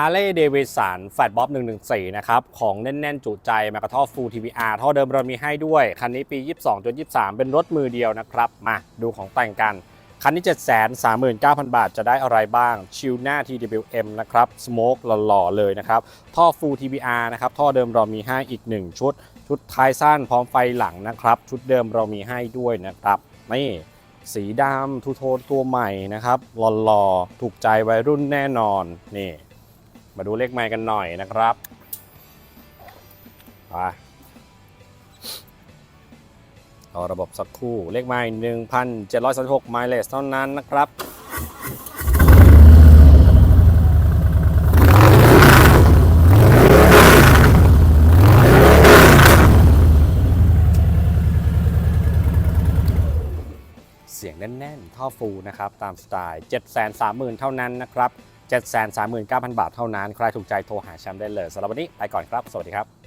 ฮาร์เลย์เดวิสันแฟตบ๊อบ114 นะครับ ของแน่น ๆ จุใจมากระท่อฟูลทีวีอาร์ท่อเดิมเรามีให้ด้วย คันนี้ปี 22-23 เป็นรถมือเดียวนะครับ มาดูของแต่งกัน คันนี้ 739,000 บาทจะได้อะไรบ้าง ชิลหน้า TWM นะครับสโมกหล่อ ๆ เลยนะครับ ท่อ Full TBR นะครับ ท่อเดิมเรามีให้อีก 1 ชุด ชุดท้ายสั้นพร้อมไฟหลังนะครับ ชุดเดิมเรามีให้ด้วยนะครับนี่สีดำทูโทนตัวใหม่นะครับหล่อๆถูกใจวัยรุ่นแน่นอนนี่ มาดูเลขไมล์กันหน่อยนะครับไปเอาระบบสักคู่เลขไมล์1,736ไมล์เลสเท่านั้นนะครับเสียงแน่นๆ ท่อฟูนะครับ ตามสไตล์ 730,000 เท่านั้นนะครับ 739,000 บาทเท่านั้น ใครถูกใจโทรหาแชมป์ได้เลยสำหรับวันนี้ไปก่อนครับ สวัสดีครับ